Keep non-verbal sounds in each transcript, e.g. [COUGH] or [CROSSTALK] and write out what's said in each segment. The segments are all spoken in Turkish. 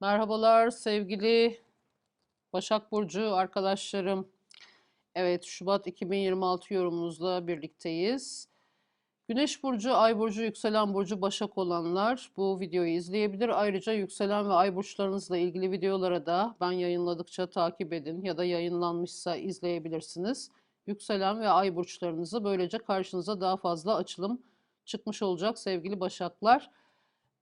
Merhabalar sevgili Başak Burcu arkadaşlarım. Evet, Şubat 2026 yorumunuzla birlikteyiz. Güneş burcu, ay burcu, yükselen burcu Başak olanlar bu videoyu izleyebilir. Ayrıca yükselen ve ay burçlarınızla ilgili videolara da ben yayınladıkça takip edin ya da yayınlanmışsa izleyebilirsiniz. Yükselen ve ay burçlarınızı böylece karşınıza daha fazla açılım çıkmış olacak sevgili Başaklar.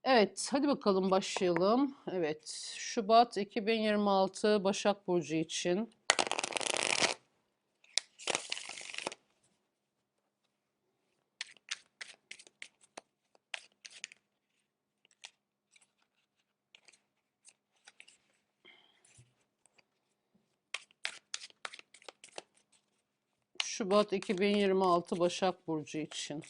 Evet, hadi bakalım başlayalım. Evet, Şubat 2026 Başak Burcu için. Şubat 2026 Başak Burcu için.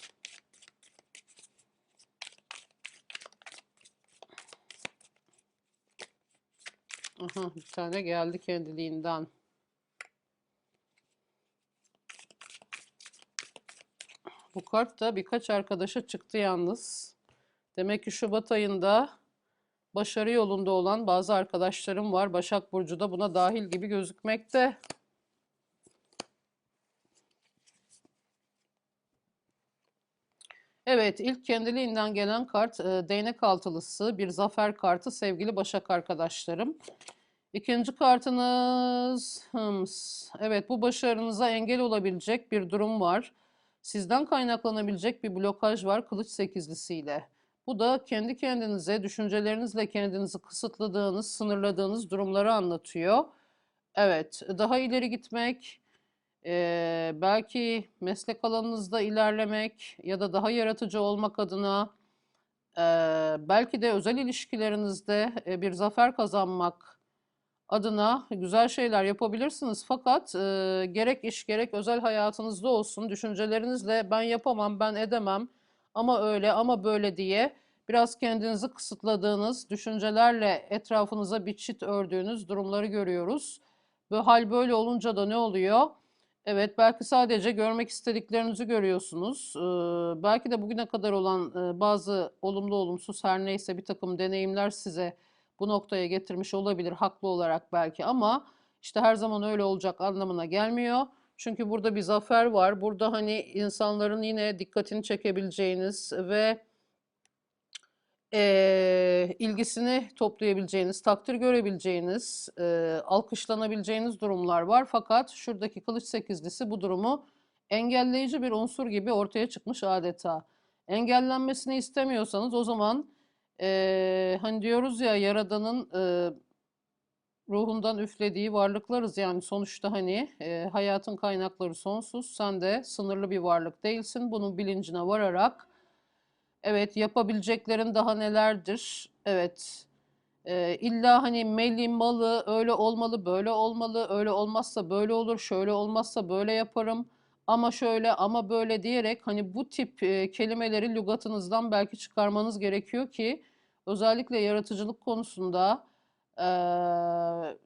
Bir tane geldi kendiliğinden. Bu kart da birkaç arkadaşa çıktı yalnız. Demek ki Şubat ayında başarı yolunda olan bazı arkadaşlarım var. Başak Burcu da buna dahil gibi gözükmekte. Evet, ilk kendiliğinden gelen kart e, değnek altılısı, bir zafer kartı sevgili Başak arkadaşlarım. İkinci kartınız, hıms. Evet bu başarınıza engel olabilecek bir durum var. Sizden kaynaklanabilecek bir blokaj var kılıç sekizlisiyle. Bu da kendi kendinize, düşüncelerinizle kendinizi kısıtladığınız, sınırladığınız durumları anlatıyor. Evet, daha ileri gitmek, Eee, belki meslek alanınızda ilerlemek ya da daha yaratıcı olmak adına eee, belki de özel ilişkilerinizde e, bir zafer kazanmak adına güzel şeyler yapabilirsiniz. Fakat eee, gerek iş gerek özel hayatınızda olsun düşüncelerinizle ben yapamam, ben edemem ama öyle ama böyle diye biraz kendinizi kısıtladığınız düşüncelerle etrafınıza bir çit ördüğünüz durumları görüyoruz. Bu hal böyle olunca da ne oluyor? Evet, belki sadece görmek istediklerinizi görüyorsunuz. Ee, belki de bugüne kadar olan e, bazı olumlu olumsuz her neyse bir takım deneyimler size bu noktaya getirmiş olabilir haklı olarak belki ama işte her zaman öyle olacak anlamına gelmiyor. Çünkü burada bir zafer var. Burada hani insanların yine dikkatini çekebileceğiniz ve Eee, ilgisini toplayabileceğiniz, takdir görebileceğiniz, eee, alkışlanabileceğiniz durumlar var. Fakat şuradaki kılıç sekizlisi bu durumu engelleyici bir unsur gibi ortaya çıkmış adeta. Engellenmesini istemiyorsanız o zaman eee, hani diyoruz ya Yaradan'ın eee, ruhundan üflediği varlıklarız yani sonuçta hani eee, hayatın kaynakları sonsuz. Sen de sınırlı bir varlık değilsin. Bunun bilincine vararak Evet, yapabileceklerin daha nelerdir? Evet. Ee, illa hani meli, malı, öyle olmalı, böyle olmalı, öyle olmazsa böyle olur, şöyle olmazsa böyle yaparım, ama şöyle, ama böyle diyerek hani bu tip e, kelimeleri lügatınızdan belki çıkarmanız gerekiyor ki özellikle yaratıcılık konusunda e,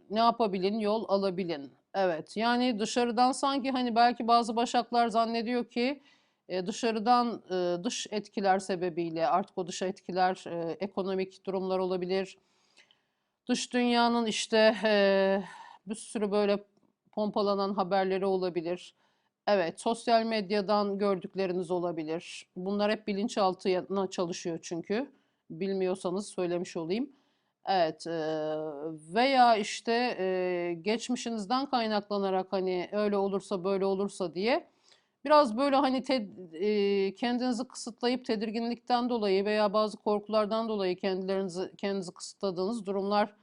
ne yapabilin, yol alabilin. Evet, yani dışarıdan sanki hani belki bazı başaklar zannediyor ki e, dışarıdan e, dış etkiler sebebiyle artık o dış etkiler e, ekonomik durumlar olabilir. Dış dünyanın işte e, bir sürü böyle pompalanan haberleri olabilir. Evet, sosyal medyadan gördükleriniz olabilir. Bunlar hep bilinçaltına çalışıyor çünkü. Bilmiyorsanız söylemiş olayım. Evet, e, veya işte e, geçmişinizden kaynaklanarak hani öyle olursa böyle olursa diye Biraz böyle hani te, e, kendinizi kısıtlayıp tedirginlikten dolayı veya bazı korkulardan dolayı kendilerinizi kendinizi kısıtladığınız durumlar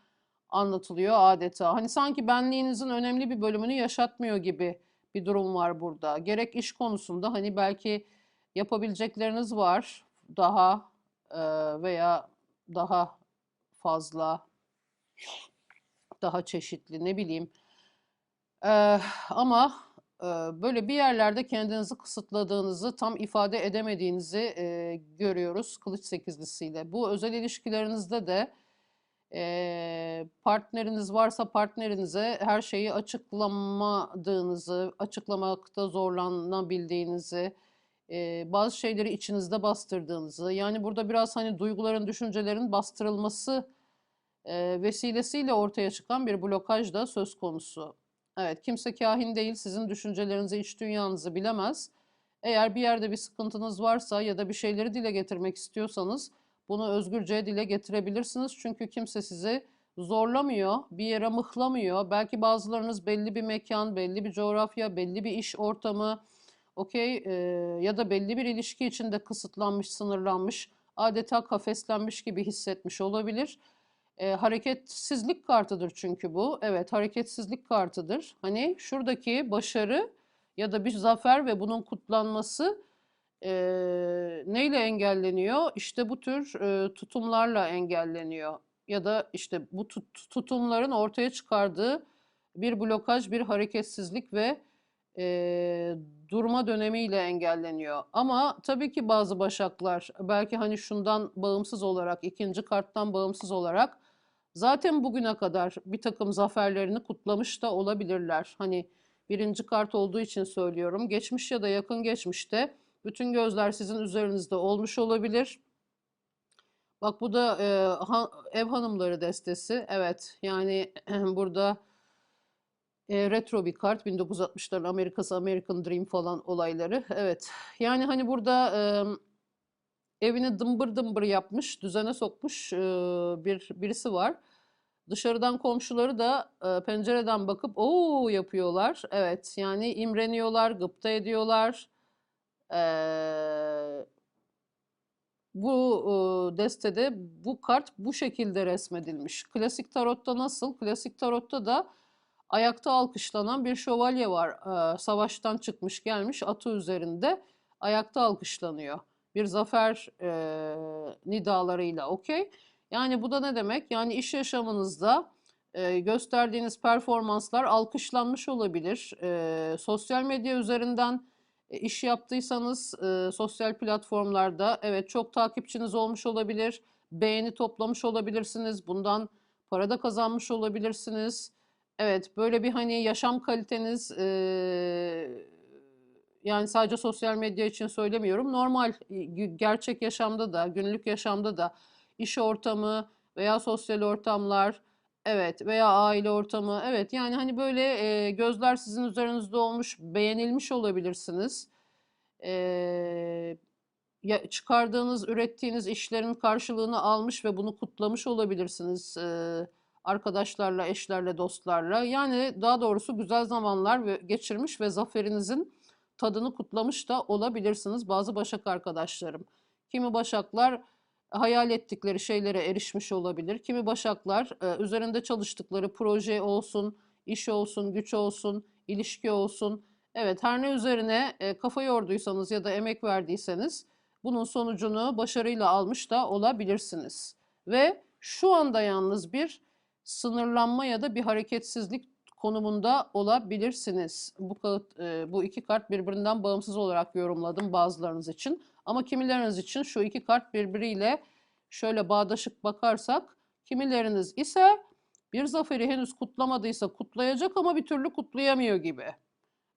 anlatılıyor adeta. Hani sanki benliğinizin önemli bir bölümünü yaşatmıyor gibi bir durum var burada. Gerek iş konusunda hani belki yapabilecekleriniz var daha e, veya daha fazla, daha çeşitli ne bileyim. E, ama böyle bir yerlerde kendinizi kısıtladığınızı, tam ifade edemediğinizi e, görüyoruz kılıç sekizlisiyle. Bu özel ilişkilerinizde de partneriniz varsa partnerinize her şeyi açıklamadığınızı, açıklamakta zorlanabildiğinizi, bazı şeyleri içinizde bastırdığınızı, yani burada biraz hani duyguların, düşüncelerin bastırılması vesilesiyle ortaya çıkan bir blokaj da söz konusu. Evet, kimse kahin değil, sizin düşüncelerinizi, iç dünyanızı bilemez. Eğer bir yerde bir sıkıntınız varsa ya da bir şeyleri dile getirmek istiyorsanız bunu özgürce dile getirebilirsiniz. Çünkü kimse sizi zorlamıyor, bir yere mıhlamıyor. Belki bazılarınız belli bir mekan, belli bir coğrafya, belli bir iş ortamı, okey e, ya da belli bir ilişki içinde kısıtlanmış, sınırlanmış, adeta kafeslenmiş gibi hissetmiş olabilir. E, hareketsizlik kartıdır çünkü bu. Evet, hareketsizlik kartıdır. Hani şuradaki başarı ya da bir zafer ve bunun kutlanması e, neyle engelleniyor? İşte bu tür e, tutumlarla engelleniyor. Ya da işte bu tut- tutumların ortaya çıkardığı bir blokaj, bir hareketsizlik ve e, durma dönemiyle engelleniyor. Ama tabii ki bazı başaklar belki hani şundan bağımsız olarak, ikinci karttan bağımsız olarak zaten bugüne kadar bir takım zaferlerini kutlamış da olabilirler. Hani birinci kart olduğu için söylüyorum. Geçmiş ya da yakın geçmişte bütün gözler sizin üzerinizde olmuş olabilir. Bak bu da e, ha- ev hanımları destesi. Evet yani [CLEARS THROAT] burada e, retro bir kart 1960'ların Amerikası American Dream falan olayları. Evet yani hani burada e, evini dımbır dımbır yapmış, düzene sokmuş e, bir birisi var. Dışarıdan komşuları da e, pencereden bakıp ooo yapıyorlar. Evet yani imreniyorlar, gıpta ediyorlar. Eee bu e, destede bu kart bu şekilde resmedilmiş. Klasik tarotta nasıl? Klasik tarotta da ayakta alkışlanan bir şövalye var. E, savaştan çıkmış gelmiş atı üzerinde ayakta alkışlanıyor. Bir zafer e, nidalarıyla okey. Yani bu da ne demek? Yani iş yaşamınızda e, gösterdiğiniz performanslar alkışlanmış olabilir. E, sosyal medya üzerinden e, iş yaptıysanız e, sosyal platformlarda evet çok takipçiniz olmuş olabilir, beğeni toplamış olabilirsiniz, bundan para da kazanmış olabilirsiniz. Evet böyle bir hani yaşam kaliteniz e, yani sadece sosyal medya için söylemiyorum. Normal e, gerçek yaşamda da, günlük yaşamda da iş ortamı veya sosyal ortamlar Evet veya aile ortamı. Evet yani hani böyle e, gözler sizin üzerinizde olmuş, beğenilmiş olabilirsiniz. E, ya, çıkardığınız, ürettiğiniz işlerin karşılığını almış ve bunu kutlamış olabilirsiniz. E, arkadaşlarla, eşlerle, dostlarla. Yani daha doğrusu güzel zamanlar geçirmiş ve zaferinizin tadını kutlamış da olabilirsiniz bazı Başak arkadaşlarım. Kimi Başaklar hayal ettikleri şeylere erişmiş olabilir. Kimi başaklar e, üzerinde çalıştıkları proje olsun, iş olsun, güç olsun, ilişki olsun. Evet her ne üzerine e, kafa yorduysanız ya da emek verdiyseniz bunun sonucunu başarıyla almış da olabilirsiniz. Ve şu anda yalnız bir sınırlanma ya da bir hareketsizlik konumunda olabilirsiniz. Bu kağıt, e, bu iki kart birbirinden bağımsız olarak yorumladım bazılarınız için. Ama kimileriniz için şu iki kart birbiriyle şöyle bağdaşık bakarsak, kimileriniz ise bir zaferi henüz kutlamadıysa kutlayacak ama bir türlü kutlayamıyor gibi.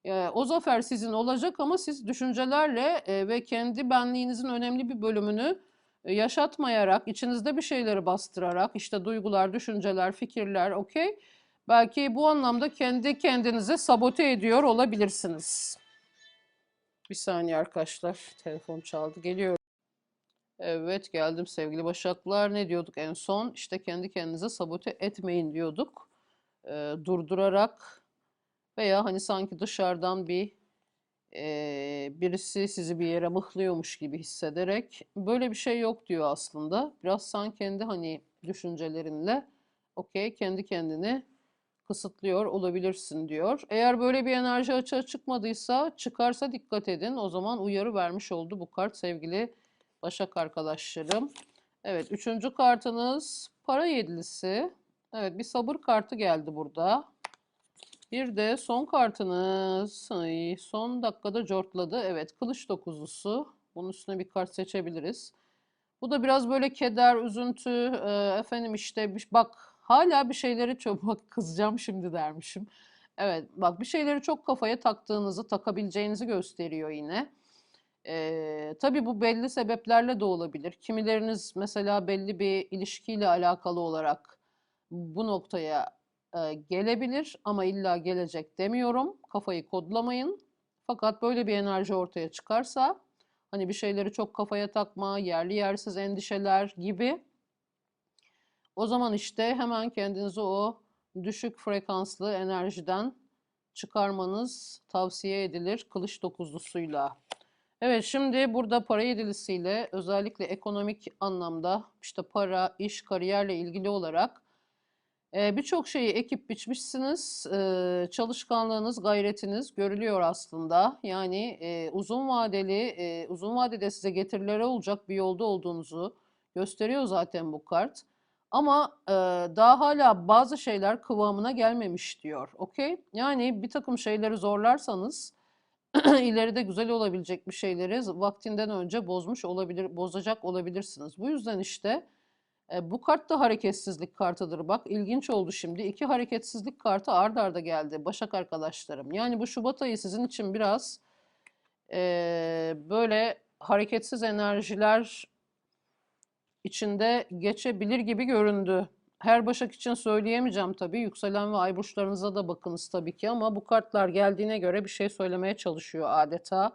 E, o zafer sizin olacak ama siz düşüncelerle e, ve kendi benliğinizin önemli bir bölümünü e, yaşatmayarak, içinizde bir şeyleri bastırarak, işte duygular, düşünceler, fikirler, okey. Belki bu anlamda kendi kendinize sabote ediyor olabilirsiniz. Bir saniye arkadaşlar. Telefon çaldı. Geliyorum. Evet geldim sevgili Başaklar. Ne diyorduk en son? İşte kendi kendinize sabote etmeyin diyorduk. Ee, durdurarak veya hani sanki dışarıdan bir e, birisi sizi bir yere mıhlıyormuş gibi hissederek böyle bir şey yok diyor aslında. Biraz sen kendi hani düşüncelerinle okey kendi kendini kısıtlıyor olabilirsin diyor. Eğer böyle bir enerji açığa çıkmadıysa, çıkarsa dikkat edin. O zaman uyarı vermiş oldu bu kart sevgili Başak arkadaşlarım. Evet, üçüncü kartınız para yedilisi. Evet, bir sabır kartı geldi burada. Bir de son kartınız. Ay, son dakikada cortladı. Evet, kılıç dokuzusu. Bunun üstüne bir kart seçebiliriz. Bu da biraz böyle keder, üzüntü, e, efendim işte bak hala bir şeyleri çok [LAUGHS] kızacağım şimdi dermişim. Evet bak bir şeyleri çok kafaya taktığınızı, takabileceğinizi gösteriyor yine. E, tabii bu belli sebeplerle de olabilir. Kimileriniz mesela belli bir ilişkiyle alakalı olarak bu noktaya e, gelebilir ama illa gelecek demiyorum. Kafayı kodlamayın. Fakat böyle bir enerji ortaya çıkarsa hani bir şeyleri çok kafaya takma, yerli yersiz endişeler gibi o zaman işte hemen kendinizi o düşük frekanslı enerjiden çıkarmanız tavsiye edilir kılıç dokuzlusuyla. Evet şimdi burada para yedilisiyle özellikle ekonomik anlamda işte para, iş, kariyerle ilgili olarak e, birçok şeyi ekip biçmişsiniz. E, çalışkanlığınız, gayretiniz görülüyor aslında. Yani e, uzun vadeli, uzun vadede size getirileri olacak bir yolda olduğunuzu gösteriyor zaten bu kart. Ama e, daha hala bazı şeyler kıvamına gelmemiş diyor. Okey? Yani bir takım şeyleri zorlarsanız [CLEARS THROAT] ileride güzel olabilecek bir şeyleri vaktinden önce bozmuş olabilir, bozacak olabilirsiniz. Bu yüzden işte e, bu kart da hareketsizlik kartıdır. Bak ilginç oldu şimdi. İki hareketsizlik kartı ard arda geldi Başak arkadaşlarım. Yani bu Şubat ayı sizin için biraz e, böyle hareketsiz enerjiler içinde geçebilir gibi göründü. Her Başak için söyleyemeyeceğim tabii. Yükselen ve ay burçlarınıza da bakınız tabii ki ama bu kartlar geldiğine göre bir şey söylemeye çalışıyor adeta.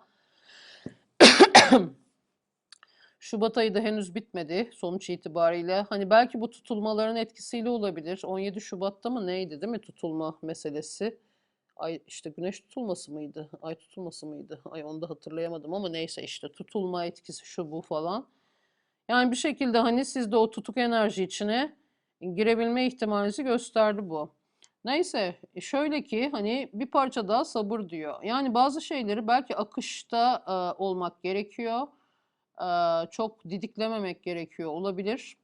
[COUGHS] Şubat ayı da henüz bitmedi sonuç itibariyle. Hani belki bu tutulmaların etkisiyle olabilir. 17 Şubat'ta mı neydi değil mi tutulma meselesi? Ay işte güneş tutulması mıydı? Ay tutulması mıydı? Ay onu da hatırlayamadım ama neyse işte tutulma etkisi şu bu falan. Yani bir şekilde hani siz de o tutuk enerji içine girebilme ihtimalinizi gösterdi bu. Neyse şöyle ki hani bir parça daha sabır diyor. Yani bazı şeyleri belki akışta e, olmak gerekiyor. E, çok didiklememek gerekiyor olabilir.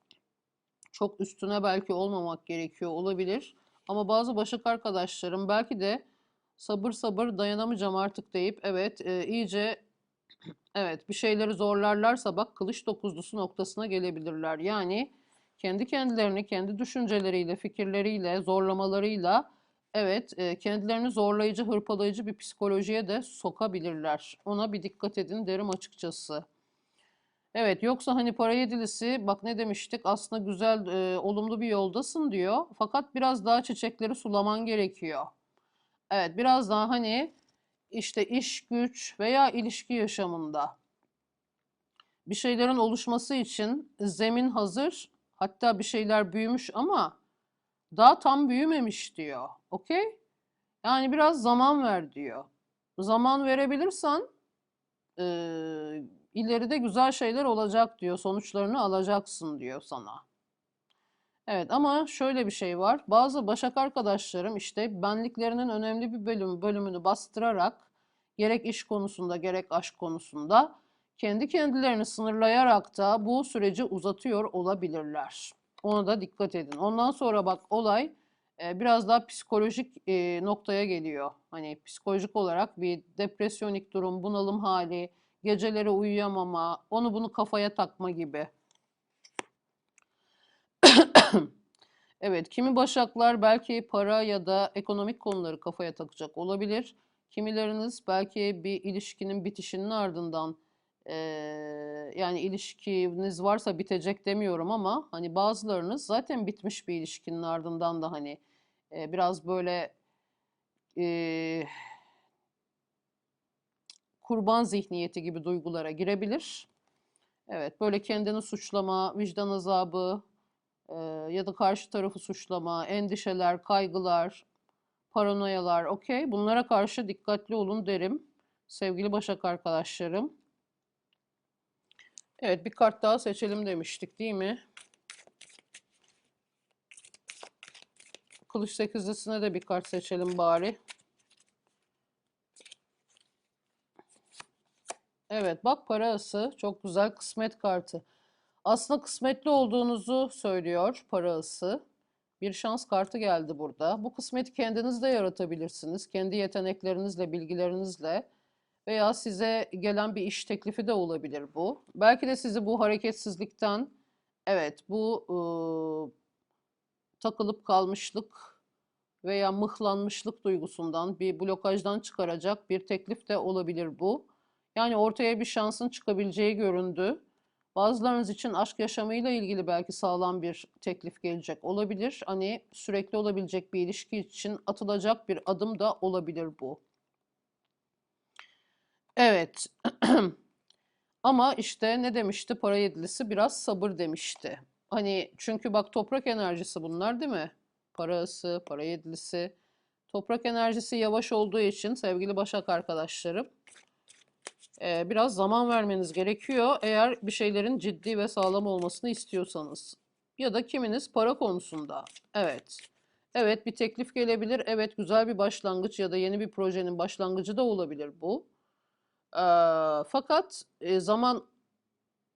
Çok üstüne belki olmamak gerekiyor olabilir. Ama bazı başak arkadaşlarım belki de sabır sabır dayanamayacağım artık deyip evet e, iyice evet bir şeyleri zorlarlarsa bak kılıç dokuzlusu noktasına gelebilirler. Yani kendi kendilerini, kendi düşünceleriyle, fikirleriyle, zorlamalarıyla evet e, kendilerini zorlayıcı, hırpalayıcı bir psikolojiye de sokabilirler. Ona bir dikkat edin derim açıkçası. Evet yoksa hani para yedilisi bak ne demiştik aslında güzel e, olumlu bir yoldasın diyor. Fakat biraz daha çiçekleri sulaman gerekiyor. Evet biraz daha hani işte iş güç veya ilişki yaşamında bir şeylerin oluşması için zemin hazır Hatta bir şeyler büyümüş ama daha tam büyümemiş diyor. Okey? Yani biraz zaman ver diyor. Zaman verebilirsen e, ileride güzel şeyler olacak diyor. Sonuçlarını alacaksın diyor sana. Evet ama şöyle bir şey var. Bazı başak arkadaşlarım işte benliklerinin önemli bir bölüm, bölümünü bastırarak gerek iş konusunda gerek aşk konusunda kendi kendilerini sınırlayarak da bu süreci uzatıyor olabilirler. Ona da dikkat edin. Ondan sonra bak olay e, biraz daha psikolojik e, noktaya geliyor. Hani psikolojik olarak bir depresyonik durum, bunalım hali, geceleri uyuyamama, onu bunu kafaya takma gibi. Evet, kimi başaklar belki para ya da ekonomik konuları kafaya takacak olabilir. Kimileriniz belki bir ilişkinin bitişinin ardından yani ilişkiniz varsa bitecek demiyorum ama hani bazılarınız zaten bitmiş bir ilişkinin ardından da hani e, biraz böyle e, kurban zihniyeti gibi duygulara girebilir. Evet böyle kendini suçlama, vicdan azabı ya da karşı tarafı suçlama, endişeler, kaygılar, paranoyalar okey bunlara karşı dikkatli olun derim sevgili Başak arkadaşlarım. Evet bir kart daha seçelim demiştik değil mi? Kılıç sekizlisine de bir kart seçelim bari. Evet bak parası çok güzel kısmet kartı. Aslında kısmetli olduğunuzu söylüyor parası. Bir şans kartı geldi burada. Bu kısmeti kendiniz de yaratabilirsiniz. Kendi yeteneklerinizle, bilgilerinizle veya size gelen bir iş teklifi de olabilir bu. Belki de sizi bu hareketsizlikten, evet bu e, takılıp kalmışlık veya mıhlanmışlık duygusundan, bir blokajdan çıkaracak bir teklif de olabilir bu. Yani ortaya bir şansın çıkabileceği göründü. Bazılarınız için aşk yaşamıyla ilgili belki sağlam bir teklif gelecek olabilir. Hani sürekli olabilecek bir ilişki için atılacak bir adım da olabilir bu. Evet. [CLEARS THROAT] Ama işte ne demişti para yedilisi biraz sabır demişti. Hani çünkü bak toprak enerjisi bunlar değil mi? Parası, para yedilisi. Toprak enerjisi yavaş olduğu için sevgili Başak arkadaşlarım e, biraz zaman vermeniz gerekiyor eğer bir şeylerin ciddi ve sağlam olmasını istiyorsanız. Ya da kiminiz para konusunda. Evet. Evet bir teklif gelebilir. Evet güzel bir başlangıç ya da yeni bir projenin başlangıcı da olabilir bu. Ee, fakat e, zaman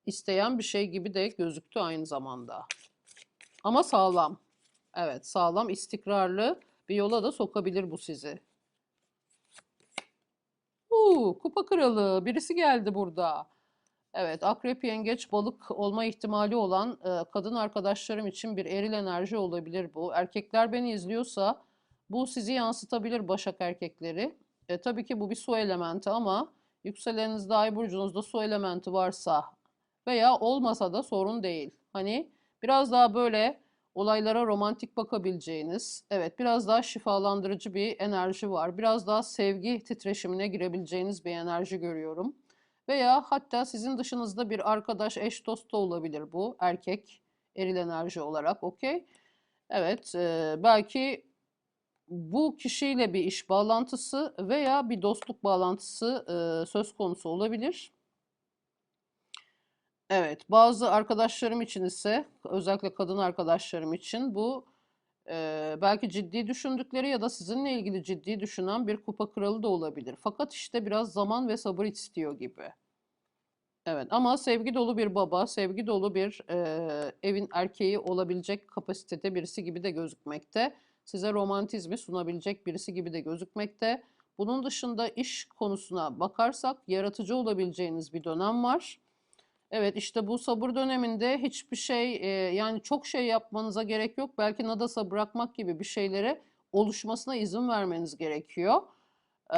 isteyen bir şey gibi de gözüktü aynı zamanda. Ama sağlam. Evet sağlam, istikrarlı bir yola da sokabilir bu sizi. Uuu, kupa kralı. Birisi geldi burada. Evet, akrep, yengeç, balık olma ihtimali olan e, kadın arkadaşlarım için bir eril enerji olabilir bu. Erkekler beni izliyorsa bu sizi yansıtabilir Başak erkekleri. E, tabii ki bu bir su elementi ama yükselenizde, ay burcunuzda su elementi varsa veya olmasa da sorun değil. Hani biraz daha böyle olaylara romantik bakabileceğiniz, evet biraz daha şifalandırıcı bir enerji var. Biraz daha sevgi titreşimine girebileceğiniz bir enerji görüyorum. Veya hatta sizin dışınızda bir arkadaş, eş, dost da olabilir bu. Erkek, eril enerji olarak, okey? Evet, e, belki bu kişiyle bir iş bağlantısı veya bir dostluk bağlantısı e, söz konusu olabilir. Evet, bazı arkadaşlarım için ise özellikle kadın arkadaşlarım için bu e, belki ciddi düşündükleri ya da sizinle ilgili ciddi düşünen bir kupa kralı da olabilir. Fakat işte biraz zaman ve sabır istiyor gibi. Evet ama sevgi dolu bir baba, sevgi dolu bir e, evin erkeği olabilecek kapasitede birisi gibi de gözükmekte. Size romantizmi sunabilecek birisi gibi de gözükmekte. Bunun dışında iş konusuna bakarsak yaratıcı olabileceğiniz bir dönem var. Evet işte bu sabır döneminde hiçbir şey e, yani çok şey yapmanıza gerek yok. Belki nadasa bırakmak gibi bir şeylere oluşmasına izin vermeniz gerekiyor. Ee,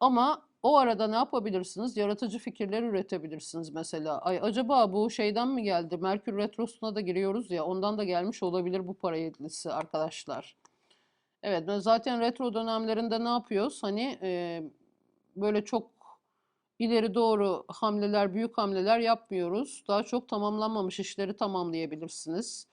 ama o arada ne yapabilirsiniz? Yaratıcı fikirler üretebilirsiniz mesela. Ay acaba bu şeyden mi geldi? Merkür Retrosu'na da giriyoruz ya ondan da gelmiş olabilir bu para yedilisi arkadaşlar. Evet zaten retro dönemlerinde ne yapıyoruz? Hani e, böyle çok ileri doğru hamleler, büyük hamleler yapmıyoruz. Daha çok tamamlanmamış işleri tamamlayabilirsiniz.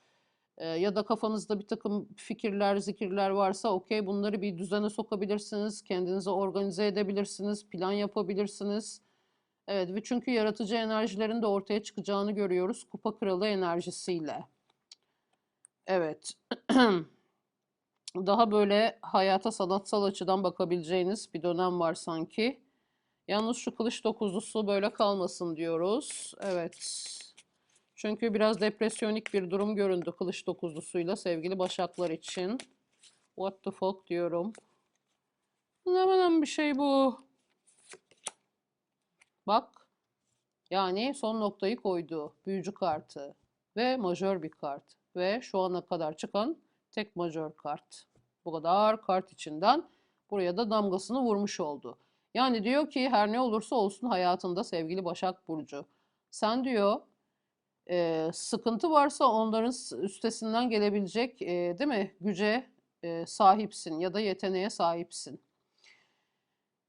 Ee, ya da kafanızda bir takım fikirler, zikirler varsa okey bunları bir düzene sokabilirsiniz. Kendinizi organize edebilirsiniz, plan yapabilirsiniz. Evet ve çünkü yaratıcı enerjilerin de ortaya çıkacağını görüyoruz kupa kralı enerjisiyle. Evet. [CLEARS THROAT] Daha böyle hayata sanatsal açıdan bakabileceğiniz bir dönem var sanki. Yalnız şu kılıç dokuzlusu böyle kalmasın diyoruz. Evet. Çünkü biraz depresyonik bir durum göründü kılıç dokuzlusuyla sevgili başaklar için. What the fuck diyorum. Ne hemen bir şey bu. Bak. Yani son noktayı koydu. Büyücü kartı. Ve majör bir kart. Ve şu ana kadar çıkan tek majör kart. Bu kadar kart içinden buraya da damgasını vurmuş oldu. Yani diyor ki her ne olursa olsun hayatında sevgili Başak Burcu. Sen diyor e, sıkıntı varsa onların üstesinden gelebilecek e, değil mi güce e, sahipsin ya da yeteneğe sahipsin.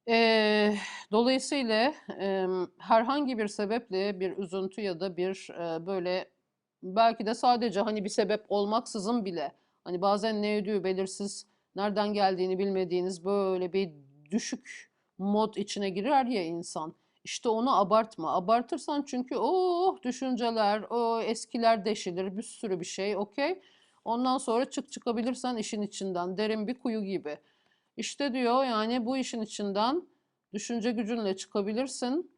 E, dolayısıyla e, herhangi bir sebeple bir üzüntü ya da bir e, böyle belki de sadece hani bir sebep olmaksızın bile hani bazen ne ödüğü belirsiz nereden geldiğini bilmediğiniz böyle bir düşük mod içine girer ya insan. İşte onu abartma. Abartırsan çünkü oh düşünceler, o eskiler deşilir, bir sürü bir şey, okey. Ondan sonra çık çıkabilirsen işin içinden, derin bir kuyu gibi. İşte diyor yani bu işin içinden düşünce gücünle çıkabilirsin.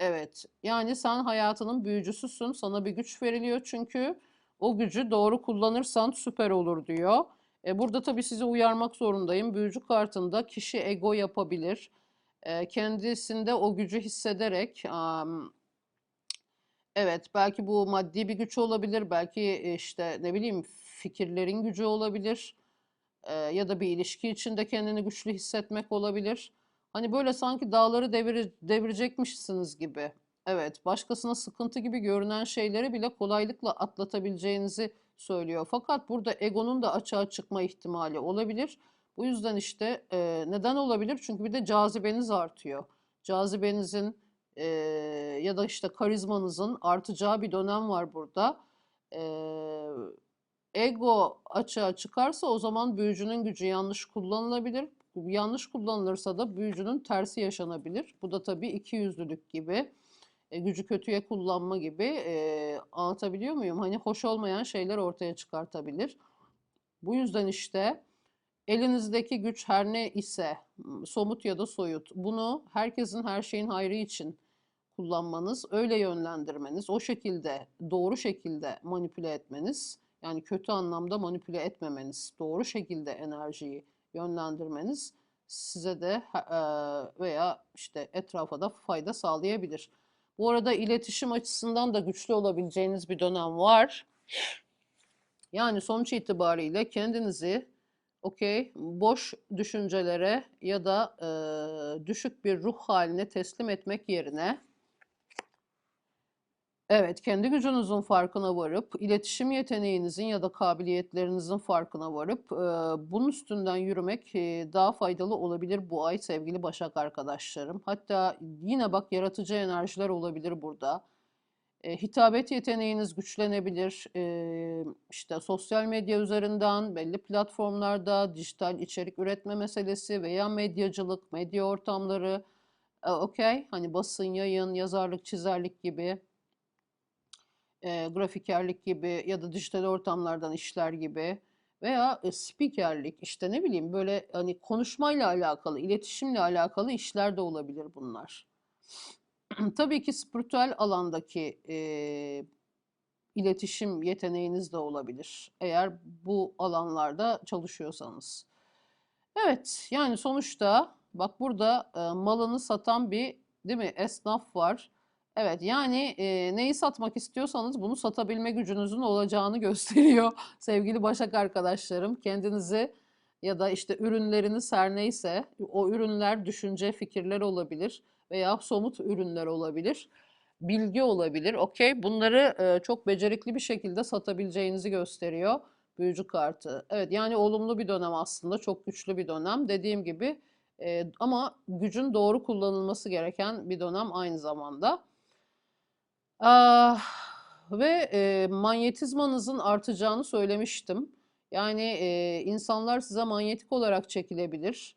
Evet, yani sen hayatının büyücüsüsün, sana bir güç veriliyor çünkü o gücü doğru kullanırsan süper olur diyor. E burada tabii sizi uyarmak zorundayım. Büyücü kartında kişi ego yapabilir kendisinde o gücü hissederek evet belki bu maddi bir güç olabilir, belki işte ne bileyim fikirlerin gücü olabilir ya da bir ilişki içinde kendini güçlü hissetmek olabilir. Hani böyle sanki dağları devir, devirecekmişsiniz gibi. Evet, başkasına sıkıntı gibi görünen şeyleri bile kolaylıkla atlatabileceğinizi söylüyor. Fakat burada egonun da açığa çıkma ihtimali olabilir. Bu yüzden işte e, neden olabilir? Çünkü bir de cazibeniz artıyor. Cazibenizin e, ya da işte karizmanızın artacağı bir dönem var burada. E, ego açığa çıkarsa o zaman büyücünün gücü yanlış kullanılabilir. Yanlış kullanılırsa da büyücünün tersi yaşanabilir. Bu da tabii iki yüzlülük gibi e, gücü kötüye kullanma gibi e, anlatabiliyor muyum? Hani hoş olmayan şeyler ortaya çıkartabilir. Bu yüzden işte elinizdeki güç her ne ise somut ya da soyut bunu herkesin her şeyin hayrı için kullanmanız, öyle yönlendirmeniz, o şekilde doğru şekilde manipüle etmeniz yani kötü anlamda manipüle etmemeniz, doğru şekilde enerjiyi yönlendirmeniz size de veya işte etrafa da fayda sağlayabilir. Bu arada iletişim açısından da güçlü olabileceğiniz bir dönem var. Yani sonuç itibariyle kendinizi okey boş düşüncelere ya da e, düşük bir ruh haline teslim etmek yerine Evet, kendi gücünüzün farkına varıp, iletişim yeteneğinizin ya da kabiliyetlerinizin farkına varıp, e, bunun üstünden yürümek e, daha faydalı olabilir bu ay sevgili Başak arkadaşlarım. Hatta yine bak yaratıcı enerjiler olabilir burada. E, hitabet yeteneğiniz güçlenebilir. E, işte sosyal medya üzerinden, belli platformlarda dijital içerik üretme meselesi veya medyacılık, medya ortamları, e, okey, hani basın, yayın, yazarlık, çizerlik gibi e, grafikerlik gibi ya da dijital ortamlardan işler gibi veya e, spikerlik işte ne bileyim böyle hani konuşmayla alakalı, iletişimle alakalı işler de olabilir bunlar. [CLEARS THROAT] Tabii ki spiritüel alandaki e, iletişim yeteneğiniz de olabilir eğer bu alanlarda çalışıyorsanız. Evet yani sonuçta bak burada e, malını satan bir değil mi esnaf var. Evet yani e, neyi satmak istiyorsanız bunu satabilme gücünüzün olacağını [LAUGHS] gösteriyor sevgili Başak arkadaşlarım. Kendinizi ya da işte ürünleriniz her neyse o ürünler düşünce, fikirler olabilir veya somut ürünler olabilir. Bilgi olabilir. Okey. Bunları e, çok becerikli bir şekilde satabileceğinizi gösteriyor büyücü kartı. Evet yani olumlu bir dönem aslında. Çok güçlü bir dönem. Dediğim gibi e, ama gücün doğru kullanılması gereken bir dönem aynı zamanda. Ah, ve e, manyetizmanızın artacağını söylemiştim. Yani e, insanlar size manyetik olarak çekilebilir.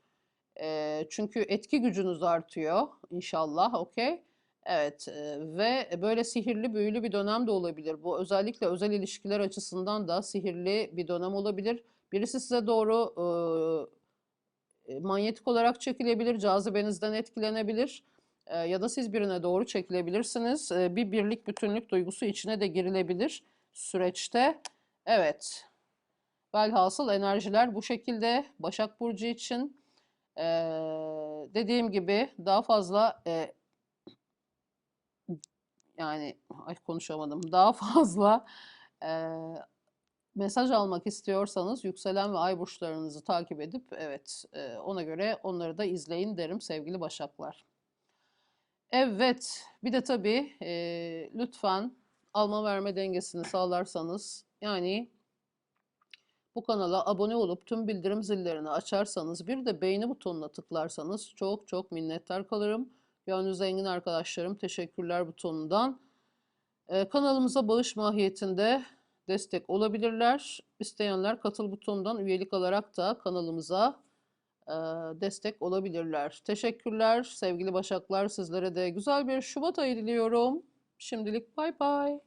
E, çünkü etki gücünüz artıyor inşallah, okey? Evet e, ve böyle sihirli büyülü bir dönem de olabilir. Bu özellikle özel ilişkiler açısından da sihirli bir dönem olabilir. Birisi size doğru e, manyetik olarak çekilebilir, cazibenizden etkilenebilir e, ya da siz birine doğru çekilebilirsiniz. E, bir birlik bütünlük duygusu içine de girilebilir süreçte. Evet. Velhasıl enerjiler bu şekilde Başak Burcu için. E, dediğim gibi daha fazla e, yani ay konuşamadım. Daha [LAUGHS] fazla e, mesaj almak istiyorsanız yükselen ve ay burçlarınızı takip edip evet e, ona göre onları da izleyin derim sevgili Başaklar. Evet, bir de tabii e, lütfen alma verme dengesini sağlarsanız yani bu kanala abone olup tüm bildirim zillerini açarsanız bir de beğeni butonuna tıklarsanız çok çok minnettar kalırım. Gönlü zengin arkadaşlarım teşekkürler butonundan. Ee, kanalımıza bağış mahiyetinde destek olabilirler. İsteyenler katıl butonundan üyelik alarak da kanalımıza e, destek olabilirler. Teşekkürler sevgili Başaklar sizlere de güzel bir Şubat ayı diliyorum. Şimdilik bay bay.